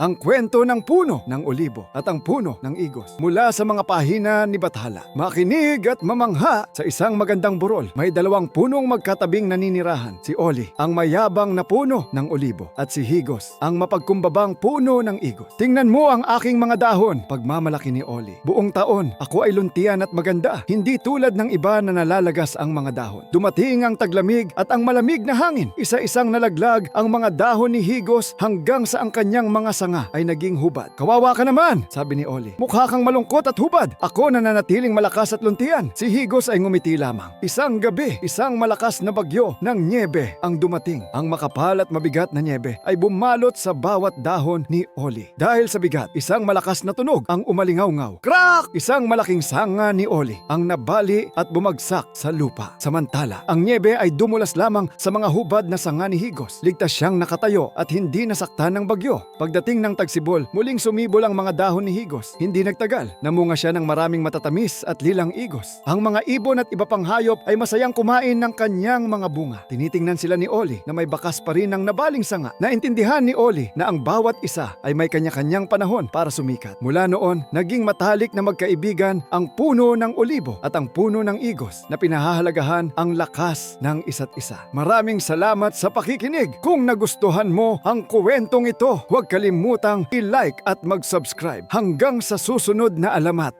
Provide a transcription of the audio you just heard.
ang kwento ng puno ng olibo at ang puno ng igos. Mula sa mga pahina ni Bathala, makinig at mamangha sa isang magandang burol. May dalawang punong magkatabing naninirahan. Si Oli, ang mayabang na puno ng olibo at si Higos, ang mapagkumbabang puno ng igos. Tingnan mo ang aking mga dahon, pagmamalaki ni Oli. Buong taon, ako ay luntian at maganda. Hindi tulad ng iba na nalalagas ang mga dahon. Dumating ang taglamig at ang malamig na hangin. Isa-isang nalaglag ang mga dahon ni Higos hanggang sa ang kanyang mga sanga ay naging hubad. Kawawa ka naman, sabi ni Oli. Mukha kang malungkot at hubad. Ako na nanatiling malakas at luntian. Si Higos ay ngumiti lamang. Isang gabi, isang malakas na bagyo ng nyebe ang dumating. Ang makapal at mabigat na nyebe ay bumalot sa bawat dahon ni Oli. Dahil sa bigat, isang malakas na tunog ang umalingaw-ngaw. Crack! Isang malaking sanga ni Oli ang nabali at bumagsak sa lupa. Samantala, ang nyebe ay dumulas lamang sa mga hubad na sanga ni Higos. Ligtas siyang nakatayo at hindi nasaktan ng bagyo. Pagdating ng tagsibol, muling sumibol ang mga dahon ni Higos. Hindi nagtagal, namunga siya ng maraming matatamis at lilang igos. Ang mga ibon at iba pang hayop ay masayang kumain ng kanyang mga bunga. Tinitingnan sila ni Oli na may bakas pa rin ng nabaling sanga. Naintindihan ni Oli na ang bawat isa ay may kanya-kanyang panahon para sumikat. Mula noon, naging matalik na magkaibigan ang puno ng olibo at ang puno ng igos na pinahahalagahan ang lakas ng isa't isa. Maraming salamat sa pakikinig. Kung nagustuhan mo ang kuwentong ito, huwag kalimutang i-like at mag-subscribe. Hanggang sa susunod na alamat.